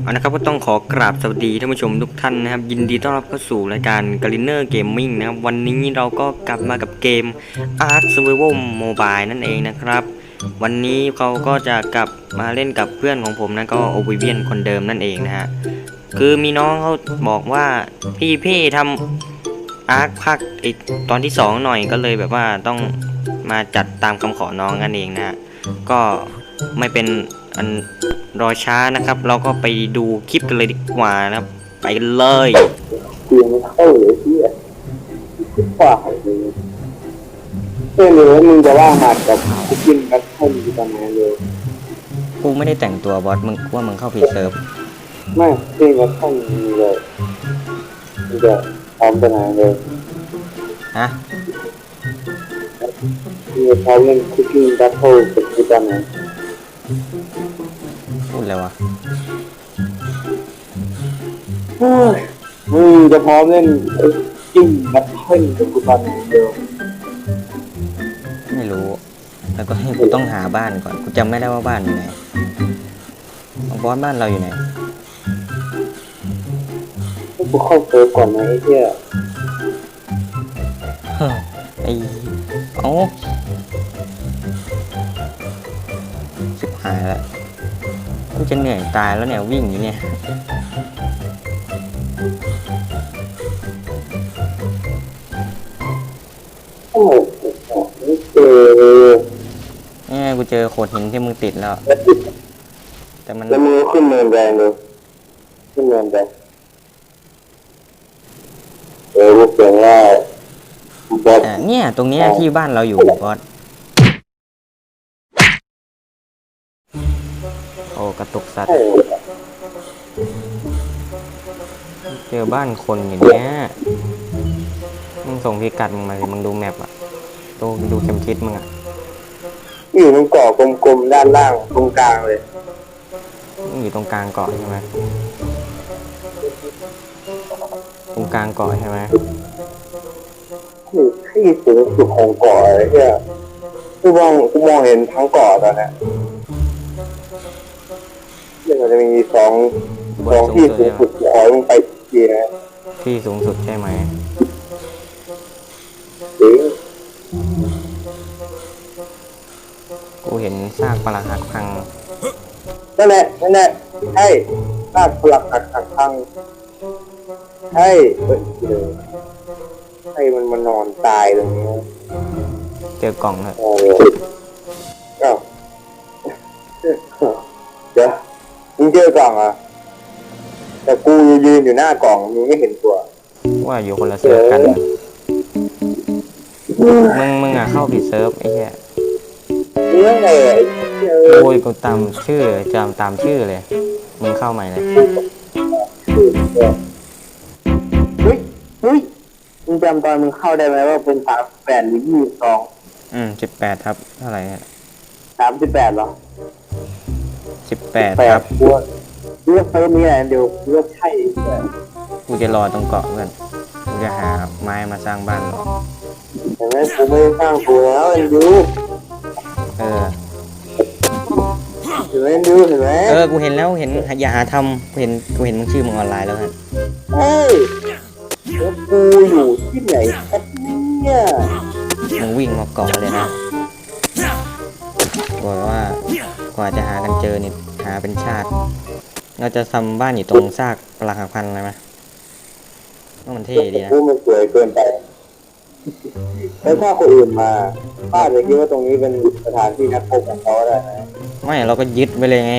เอานะครับก็ต้องขอกราบสวัสดีท่านผู้ชมทุกท่านนะครับ ยินดีต้อนรับเข้าสู่รายการ g a l i n e r Gaming นะครับ วันนี้เราก็กลับมากับเกม Ark Survival Mobile นั่นเองนะครับ วันนี้เขาก็จะกลับมาเล่นกับเพื่อนของผมนะก็ Oblivion คนเดิมนั่นเองนะฮะคือมีน้องเขาบอกว่าพี่พี่ทำอาร์คภาคไอตอนที่สองหน่อยก็เลยแบบว่าต้องมาจัดตามคำขอน้องกันเองนะฮะก็ไม่เป็น อันรอช้านะครับ เราก็ไปดูคลิปกันเลยดีกว่านะครับ ไปกันเลยเสียงมันเข้าเลยที่อะฝ่าเลยเพื่อนเลยว่ามึงจะว่างมากับกูกินกันเข้ามีตอนไหนเลยกูไม่ได้แต่งตัวบอสมึงว่ามึงเข้าผิดเซิร์ฟไม่เพื่อนกันเข้ามีเลยมึงจะพร้อมไปไหนเลยฮะมึงจะพร้อมเล่นคุกกิ้งบัตเทิลกับกูตอนไหน พูดเลยวะเฮ้ยมึงจะพร้อมเล่นคุกกิ้งบัตเทิลกับกูตอนไหนเดียวไม่รู้ แล้วก็ให้กูต้องหาบ้านก่อน กูจำไม่ได้ว่าบ้านอยู่ไหนเอาบอสบ้านเราอยู่ไหนให้กูเข้าเซิร์ฟก่อนนะไอ้เหี้ยเฮ้ยไอ้เอ้าสิบหายแล้วมันจะเหนื่อยตายแล้วเนี่ยวิ่งอยู่เนี่ยโอ้โหไม่เจอเนี่ยกูเจอโขดหินที่มึงติดแล้ว แต่มันแล้วมึงก็ขึ้นเนินแรงเลยขึ้นเนินแรงเออรู้เสียงว่าบอสอะเนี่ย ตรงเนี้ยที่บ้านเราอยู่บอส ตุกสัตว์ใช่เจอบ้านคนอย่างเงี้ย มึงส่งพิกัดมึงมาสิ มึงดูแมปอะดูดูเข็มทิศมึงอะอยู่ตรงเกาะกลมๆด้านล่างตรงกลางเลย มึงอยู่ตรงกลางเกาะใช่ไหมตรงกลางเกาะใช่ไหมคือที่สูงสุดของเกาะอะไรเนี่ยกูมองกูมองเห็นทั้งเกาะตอนเนี้ ยเดี๋ยวมันจะมีสองสองที่สูงสุดขอให้มึงไปทีนะที่สูงสุดใช่ไหมจริงกูเห็นซากปรักหักพังนั่นแหละนั่นแหละใช่ลากปลักหักหักพังใช่เฮ้ยเดี๋ยวใช่มันมานอนตายตรงนี้เจอกล่องเลยโอ้โหเอ้าเดี๋ยว มึงเจอกล่องอะแต่กูยืนอยู่หน้ากล่องมึงไม่เห็นตัว ว่าอยู่คนละเซิร์ฟกัน มึงมึงอะเข้าผิดเซิร์ฟไอ้เหี้ยเรื่องอะไรอะไอ้เหี้ยเออโอ้ยกูตามชื่อจำตามชื่อเลย มึงเข้าใหม่เลยเฮ้ยเฮ้ยมึงจำตอนมึงเข้าได้ไหมว่าเป็นสามแปดหรือยี่สิบสองอืมสิบแปดครับเท่าไหร่สามสิบแปดหรอ สิบแปดแปครัดบกูว่าเลือกเซิร์ฟนี้แหละเดี๋ยวเลือกใช่เลยกูจะรอตรงเกาะเพื่อนกูจะหาไม้มาสร้างบ้านรอเห็นไหมกูไม่ได้สร้างกูแล้วเอ็นดูเออ เห็นไหมเอ็นดูเห็นไหมเออ กูเห็นแล้วเห็นอย่าหาทำกูเห็นกูเห็นมึงชื่อมึงออนไลน์แล้วฮะเฮ้ยแล้วกูอยู่ที่ไหนครับเนี่ยมึงวิ่งมาเกาะเลยนะ ว่าจะหากันเจอนี่หาเป็นชาติ เราจะทำบ้านอยู่ตรงซากปรักหักพันเลยไหมว่ามันเท่ดีนะกูมันสวยเกินไปแล้วถ้าคนอื่นมาป้าจะคิดว่าตรงนี้เป็นสถานที่นัดพบของเขาได้ไหมไม่เราก็ยึดไปเลยไง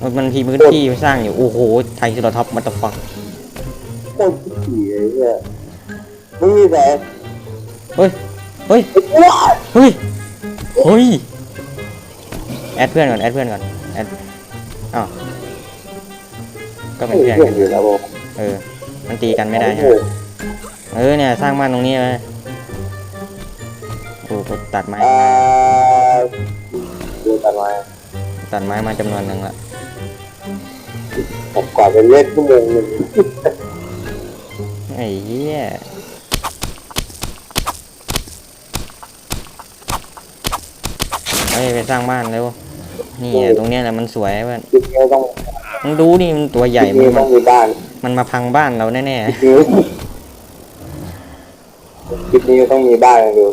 มันมันทีพื้นที่สร้างอยู่ โอ้โหไทยสุดท็อปมัตต์ฟังโคตรขี้เลยเนี่ยมึงมีแต่เฮ้ย เฮ้ยว้าเฮ้ย เฮ้ย แอดเพื่อนก่อน แอดเพื่อนก่อน แอด อ้าว ก็เป็นเพื่อนเพื่อกันนอยู่แล้วบอกเออ มันตีกันไม่ได้ใช่ไหมเออเนี่ย สร้างบ้านตรงนี้เลยโอ้โหตัดไม้ อ่าดูตัดไม้ตัดไม้มาจำนวนหนึ่งละ ผมกว่าจะเล่นชั่วโมงหนึ่งไอ้เหี้ยเฮ้ยไปสร้างบ้านเร็ว นี่ไงตรงเนี้ยแหละมันสวยเพื่อนคลิปนี้ต้องมึงดูนี่มันตัวคใหญ่ลิปมันี้นต้มาองมีบ้านมันมาพังบ้านเราแน่คลิปนี้คลิปนี้ต้องมีบ้านดู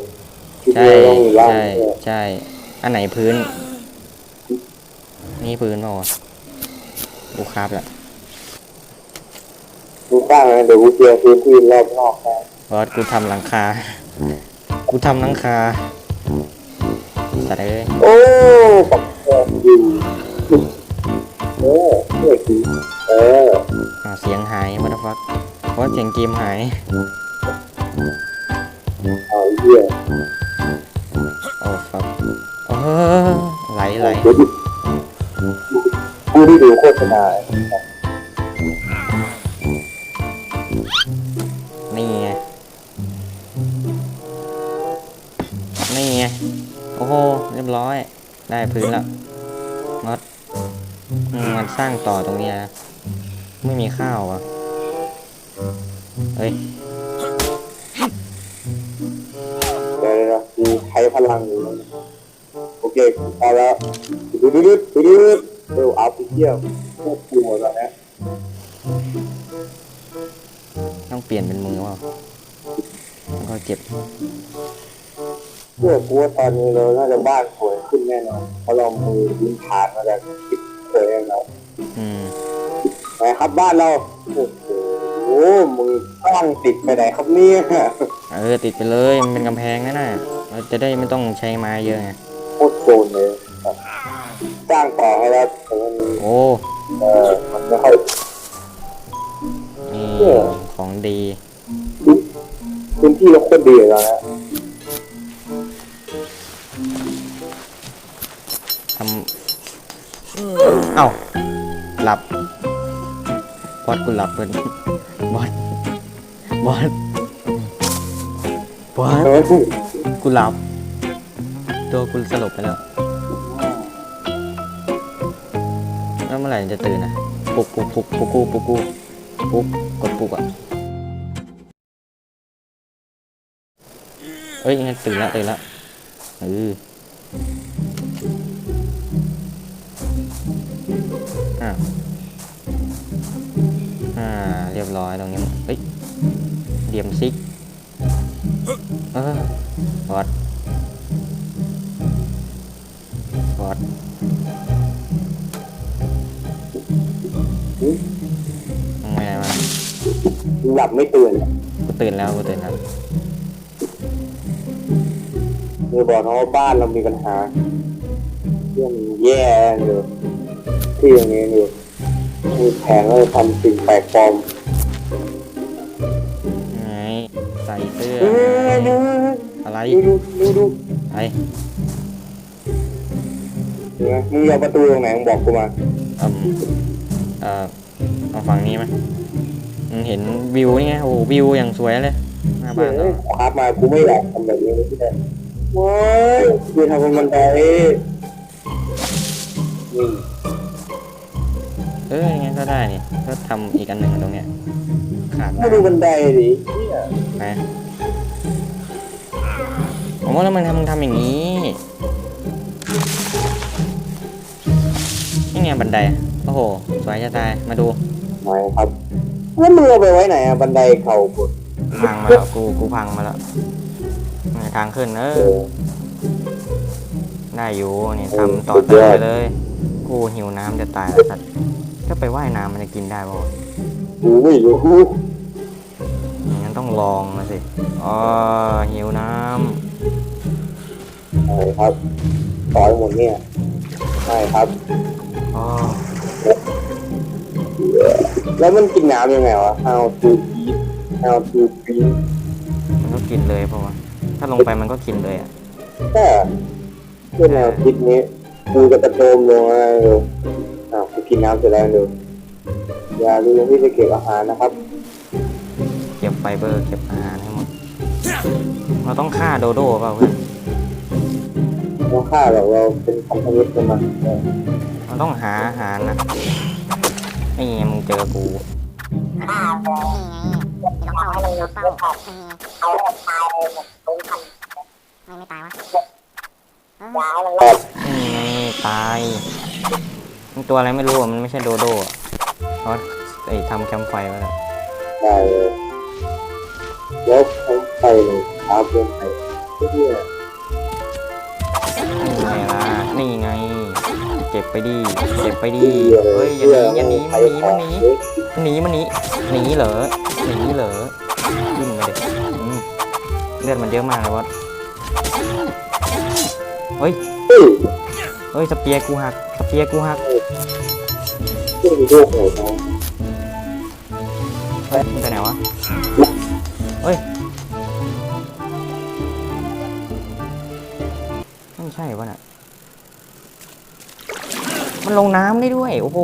คลิปๆใช่นี้ต้องมีบ้านใช่ใช่อันไหนพื้น นี่พื้นเปล่าวะกูครับแหละดูสร้างนะเดี๋ยวกูเคลียร์พื้นที่รอบนอกให้บอสกูทำหลังคา กูทำหลังคา สัตว์เอ้ยโอ้ปักแกงดีเออเมื่อกี้เอออ่าวเสียงหายวัตฟักเพราะเสียงเกมหายเอาไอ้เหี้ยโอ้ฟักเออไหลไหลเดี๋ยวดิกูได้ดูโฆษณา มดอืมมันสร้างต่อตรงเนี้ยนะไม่มีข้าวอะเฮ้ยเดี๋ยวนะกูใช้พลังอยู่แล้วนะโอเคเอาแล้วดูดูดูดูดูเออเอาไปเที่ยวพวกกูหมดแล้วนะต้องเปลี่ยนเป็นมือเปล่าแล้วก็เก็บเพื่อกูว่าตอนนี้เราน่าจะบ้านสวย ขึ้นแน่นอนเพราะเรามือพื้นฐานมาจากติดสวยแล้วอืมไหนครับบ้านเราโอ้โหมึงตั้งติดไปไหนครับเนี่ยเออติดไปเลยมันเป็นกำแพงนั่นน่ะเราจะได้ไม่ต้องใช้ไม้เยอะไงโคตรโกนเลยแบบสร้างต่อให้แล้วแต่มันโอ้เออมันไม่ค่อย นี่เออ ของดี พื้นที่เราโคตรดีแล้วนะ เอ้าหลับบอสกูหลับเพิ่นบอสบอสบอสเออกูหลับ ตัวกูสลบไปแล้วแล้วเมื่อไหร่จะตื่นอะปลุกปลุกปลุกปลุกกูปลุกกูปลุกกดปลุกอะเอ้ยยังไงตื่นล้วตื่นล้วเออ รียบร้อยตรงนี้เฮ้ยเดียมซิกเออวัดวัดมึงไม่ได้มาหลับไม่ตื่นกูตื่นแล้วกูตื่นแล้วเธอบอกนะว่าบ้านเรามีปัญหาเรื่องแย่อยู่ที่อย่างนี้อยู่มีแผนว่าจะทำสิ่งแปลกปลอม ส่เสื้อเออดูอะไรดูดูดูไอ้เห็นไหมมึงเอาประตูตรงไหนมึงบอกกูมาอืมเอ่อเอาฝั่งนี้ไหมมึงเห็นวิวนี่ไงโอ้โหวิวอย่างสวยเลยหน้าบ้านเราคราฟมากูไม่อยากทำแบบนี้เลยที่ไหนโอ้ยกูทำเป็นบันไดนี่เออยังไงก็ได้นี่ก็ทำอีกอันหนึ่งตรงเนี้ยขาดไม่ดูบันไดดิเนี่ยนะ ผมว่าแล้วมันทำมึงทำอย่างนี้นี่ไงบันได โอ้โห สวยจะตาย มาดูไหนครับแล้วมึงเอาไปไว้ไหนอะบันไดเข่าบนพังมาแล้วกูกูพังมาแล้วนี่ทางขึ้นเอเอออได้อยู่นี่เออทำต่อสุดเติยมอดไปเลย กูหิวน้ำจะตายแล้วสัตว์ก็ไปว่ายน้ำมันจะกินได้ป่าวะกูไม่รู้งั้นต้องลองนะสิอ๋อหิวน้ใช่ครับต่อยหมดเนี่ยใช่ครับำอ๋อแล้วมันกินน้ำยังไงวะ how to eat how to drink มันก็กินเลยเพราะว่าถ้าลงไปมันก็กินเลยอะแต่เพื่อแนวคิดนี้กูจะกระโจมลงมาเลยอ้าวกูกินน้ำเสร็จแล้วดูอย่าลืมที่จะเก็บอาหารนะครับ เก็บไฟเบอร์เก็บอาหารให้หมดเราต้องฆ่าโดโด้เปล่าเพื่อน เราฆ่าเราเราเป็นพันธมิตรกันมาเออเราต้องหาอาหารนะไอ้เงี้ยมึงเจอกูครับอืมนี่ไงตายมันตัวอะไรไม่รู้อะมันไม่ใช่โดโดอะเพราะไอ้ทำแคมป์ไฟไว้แล้วได้เลยแล้วเขาไปเลยครับลงไปเนี่ยนี่ไงล่ะ นี่ไง เก็บไปดิเก็บไปดิเฮ้ยอย่าหนีอย่าหนีมันหนีมันหนีหนีมันหนีหนีเหรอหนีเหรอขึ้นมาดิอืมเลือดมันเยอะมากเลยวะเฮ้ยเฮ้ยเฮ้ยสเปียร์กูหักสเปียร์กูหักเรื่องโลกไหนน้องเฮ้ยมันไปไหนวะเฮ้ยไม่ใช่วะน่ะ มันลงน้ำได้ด้วย โอ้โห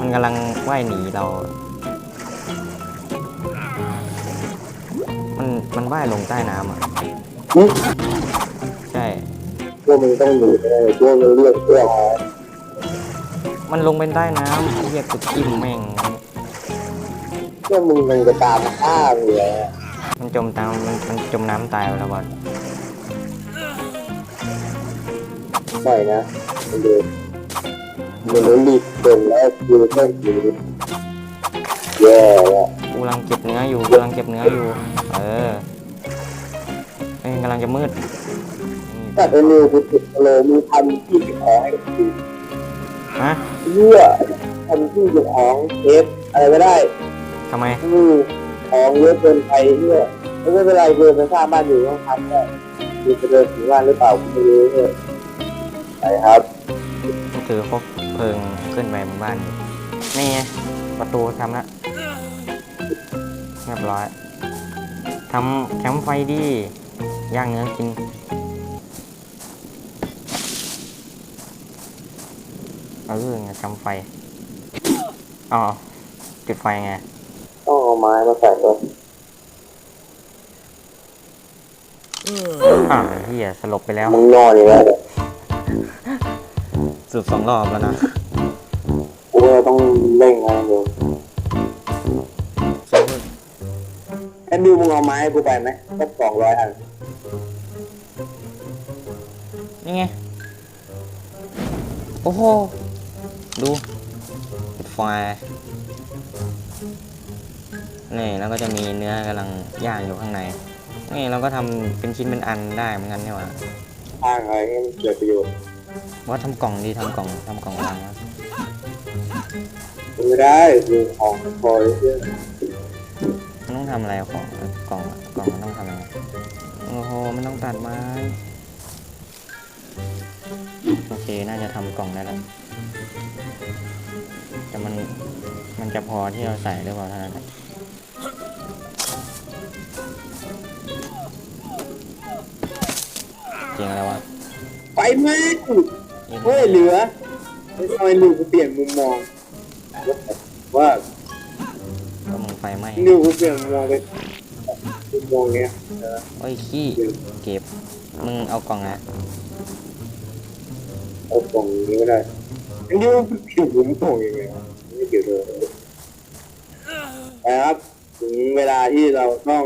มันกำลังว่ายหนีเรา มัน มันว่ายลงใต้น้ำอะอืมใช่ พวกมึงต้องหนีไปเลยพวกมึงเรียกเพื่อนมามันลงเป็นใต้น้ำไอ้เรียกกูจิ้มแม่ง พวกมึงมันจะตามฆ่ามึงเลยมันจมตามมันมันจมน้ำตายไปแล้วบอสไม่นะมันเดิน มันรู้รีบเดินแล้วคือเพื่อนอยู่แย่แล้วกูกำลังเก็บเนื้ออยู่กำลังเก็บเนื้ออยู่ เออเอ้ยกำลังจะมืดนี่แต่เป็นนิวคือติดเลยมีทำที่เก็บของให้กับทีฮะเพื่อทำที่เก็บของเทปอะไรก็ได้ทำไมอือของเยอะเกินไปเพื่อไม่เป็นไรเพื่อไปสร้างบ้านอยู่ต้องทำได้มีจะเดินถึงบ้านหรือเปล่าไม่รู้เลยไปครับกูถือคบ เพลิงขึ้นไปบนบ้านอยู่นี่ไงประตูทำแล้วเรียบร้อยทำแคมป์ไฟดิย่างเนื้อกิน เออไงแคมป์ไฟ อ๋อจุดไฟไงต้องเอาไม้มาใส่ด้วยอ่าวเฮียสลบไปแล้ว มึงนอนอยู่แล้ว สุดสองรอบแล้วนะกูก็ต้องเร่งอะไรอยู่แอนดิวมึงเอาไม้ให้กูไปไหมสักสองร้อยอันนี่ไง โอ้โห ดูปิดไฟนี่แล้วก็จะมีเนื้อกำลังย่างอยู่ข้างใน นี่เราก็ทำเป็นชิ้นเป็นอันได้เหมือนกันนี่หว่าข้างอะไรให้มันเกิดประโยชน์ ว่าทำกล่องดีทำกล่องทำกล่องวางนะไม่ได้คือของพอเยอะมันต้องทำอะไรของกล่องอะกล่องมันต้องทำยังไงโอ้โหมันต้องตัดไม้โอเคน่าจะทำกล่องได้แล้วแต่มันมันจะพอที่เราใส่หรือเปล่าเท่านั้นแหละเสียงอะไรวะ ไปไหม เฮ้ยเหลือไม่ทำไมนิวกูเปลี่ยนมุมมองว่าก็มึงไฟไหม้นิวกูเปลี่ยนมุมมองไปมุมมองเนี้ยโอ้ยขี้เก็บมึงเอากล่องอะเอาตรงนี้ก็ได้อันนี้มันเปลี่ยนมุมมองยังไงวะไม่เกี่ยวเลยนะครับถึงเวลาที่เราต้อง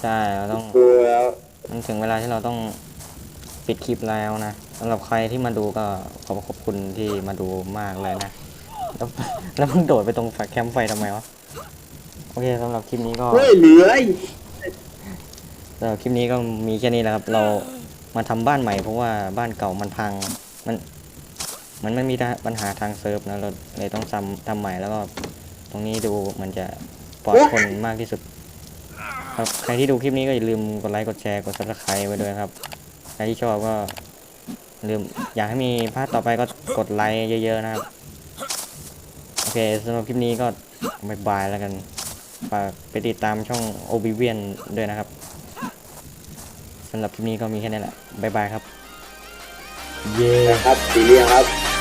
ใช่เราต้องดูแล้วมันถึงเวลาที่เราต้องปิดคลิปแล้วนะสำหรับใครที่มาดูก็ขอบขอบคุณที่มาดูมากเลยนะ แล้วแล้วมึงโดดไปตรงฝักแคมป์ไฟทำไมวะ โอเคสำหรับคลิปนี้ก็เฮ้ยเหลืออีกสำหรับคลิปนี้ก็มีแค่นี้แหละครับ เรามาทำบ้านใหม่เพราะว่าบ้านเก่ามันพัง มัน มันไม่มีปัญหาทางเซิร์ฟนะเราเลยต้องทำทำใหม่แล้วก็ ตรงนี้ดูมันจะปลอดคนมากที่สุด ครับใครที่ดูคลิปนี้ก็อย่าลืมกดไลค์กดแชร์กด subscribe ไว้ด้วยครับ ใครที่ชอบก็อย่า ลืมอยากให้มีพาคต่อไปก็กดไลค์เยอะ ๆ นะครับ โอเคสำหรับคลิปนี้ก็บายบายแล้วกันฝากไปติดตามช่อง Oblivion ด้วยนะครับสำหรับคลิปนี้ก็มีแค่นี้แหละบายบายครับ เย้ นะครับ สีเรียงครับ